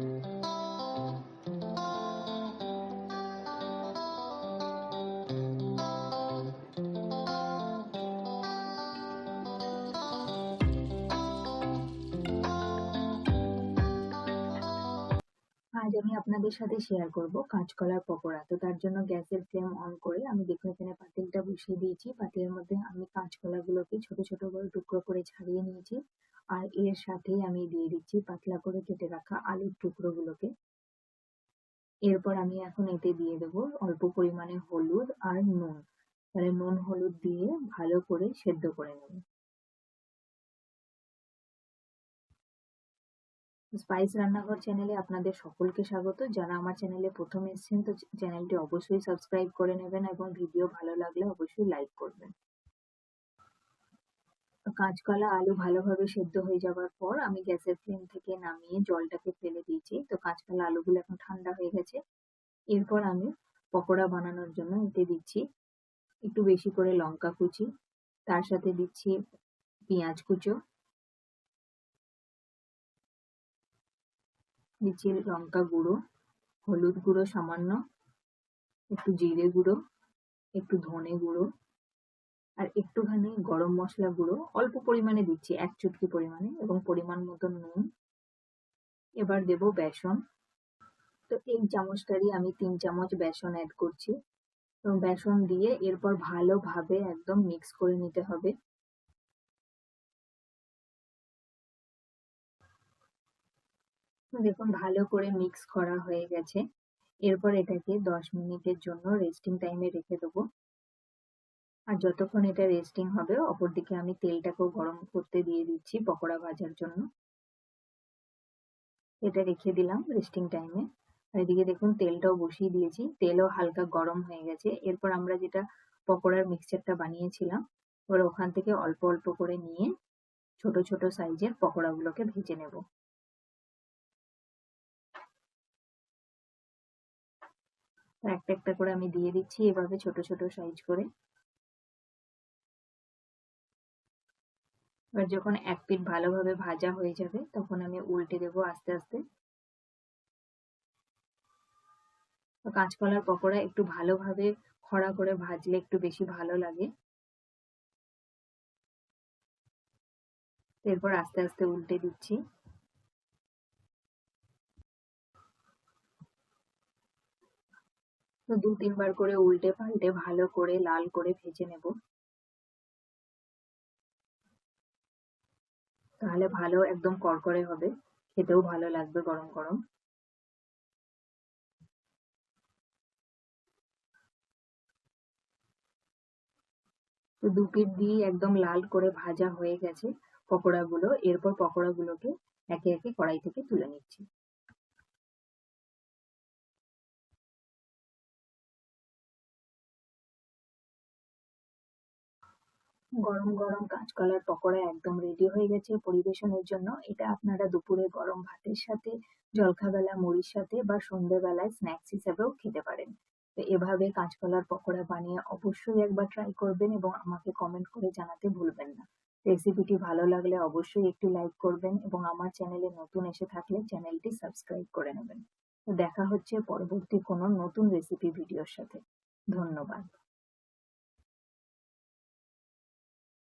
Thank you. আজ আমি আপনাদের সাথে শেয়ার করব। কাঁচকলার পকোড়া। তো তার জন্য গ্যাসের ফ্লেম অন করে আমি দেখুন এখানে পাতিলটা বসিয়ে দিয়েছি। পাতিলের মধ্যে আমি কাঁচকলাগুলোকে ছোট ছোট করে টুকরো করে ছাড়িয়ে নিয়েছি। আর এর সাথেই আমি দিয়ে দিচ্ছি পাতলা করে কেটে রাখা আলুর টুকরোগুলোকে। এরপর আমি এখন এতে দিয়ে দেব অল্প পরিমাণে হলুদ আর নুন। তাহলে নুন, হলুদ দিয়ে ভালো করে সেদ্ধ করে নেব। স্পাইস রান্নাঘর চ্যানেলে আপনাদের সকলকে স্বাগত। যারা আমার চ্যানেলে প্রথম এসেছেন, তো চ্যানেলটি অবশ্যই সাবস্ক্রাইব করে নেবেন এবং ভিডিও ভালো লাগলে অবশ্যই লাইক করবেন। কাঁচকলা আলু ভালোভাবে সেদ্ধ হয়ে যাওয়ার পর আমি গ্যাসের ফ্লেম থেকে নামিয়ে জলটাকে ফেলে দিয়েছি। তো কাঁচকলা আলুগুলো এখন ঠান্ডা হয়ে গেছে। এরপর আমি পকোড়া বানানোর জন্য এতে দিচ্ছি একটু বেশি করে লঙ্কা কুচি। তার সাথে দিচ্ছি পেঁয়াজ কুচো। দিচ্ছি লঙ্কা গুঁড়ো, হলুদ গুঁড়ো সামান্য, একটু জিরে গুঁড়ো, একটু ধনে গুঁড়ো, আর একটুখানি গরম মশলা গুঁড়ো। অল্প পরিমাণে দিচ্ছি, এক চুটকি পরিমাণে এবং পরিমাণ মতন নুন। এবার দেব বেসন। তো এই চামচটারই আমি তিন চামচ বেসন অ্যাড করছি। এবং বেসন দিয়ে এরপর ভালোভাবে একদম মিক্স করে নিতে হবে। দেখুন, ভালো করে মিক্স করা হয়ে গেছে। এরপর এটাকে দশ মিনিটের জন্য রেস্টিং টাইমে রেখে দেবো। আর যতক্ষণ এটা রেস্টিং হবে, অপরদিকে আমি তেলটাকেও গরম করতে দিয়ে দিচ্ছি পকোড়া ভাজার জন্য। এটা রেখে দিলাম রেস্টিং টাইমে আর এদিকে দেখুন, তেলটাও বসিয়ে দিয়েছি। তেলও হালকা গরম হয়ে গেছে। এরপর আমরা যেটা পকোড়ার মিক্সচারটা বানিয়েছিলাম, এবার ওখান থেকে অল্প অল্প করে নিয়ে ছোট ছোট সাইজের পকোড়াগুলোকে ভেজে নেব। একটা একটা করে আমি দিয়ে দিচ্ছি এভাবে ছোট ছোট সাইজ করে। এবার যখন এক পিঠ ভালোভাবে ভাজা হয়ে যাবে, তখন আমি উল্টে দেবো আস্তে আস্তে। কাঁচকলার পকোড়া একটু ভালোভাবে খড়া করে ভাজলে একটু বেশি ভালো লাগে। এরপর আস্তে আস্তে উল্টে দিচ্ছি। তো দু তিনবার করে উল্টে পাল্টে ভালো করে লাল করে ভেজে নেব। তাহলে ভালো একদম করকরে হবে, খেতেও ভালো লাগবে গরম গরম। তো দু পিঠ দিয়ে একদম লাল করে ভাজা হয়ে গেছে পকোড়াগুলো, এরপর পকোড়াগুলোকে একে একে কড়াই থেকে তুলে নিচ্ছি। গরম গরম কাঁচকলার পকোড়া একদম রেডি হয়ে গেছে পরিবেশনের জন্য। এটা আপনারা দুপুরে গরম ভাতের সাথে, জলখাবেলা মুড়ির সাথে বা সন্ধ্যেবেলায় স্ন্যাক্স হিসেবেও খেতে পারেন। তো এভাবে কাঁচকলার পকোড়া বানিয়ে অবশ্যই একবার ট্রাই করবেন এবং আমাকে কমেন্ট করে জানাতে ভুলবেন না। রেসিপিটি ভালো লাগলে অবশ্যই একটি লাইক করবেন এবং আমার চ্যানেলে নতুন এসে থাকলে চ্যানেলটি সাবস্ক্রাইব করে নেবেন। দেখা হচ্ছে পরবর্তী কোনো নতুন রেসিপি ভিডিওর সাথে। ধন্যবাদ।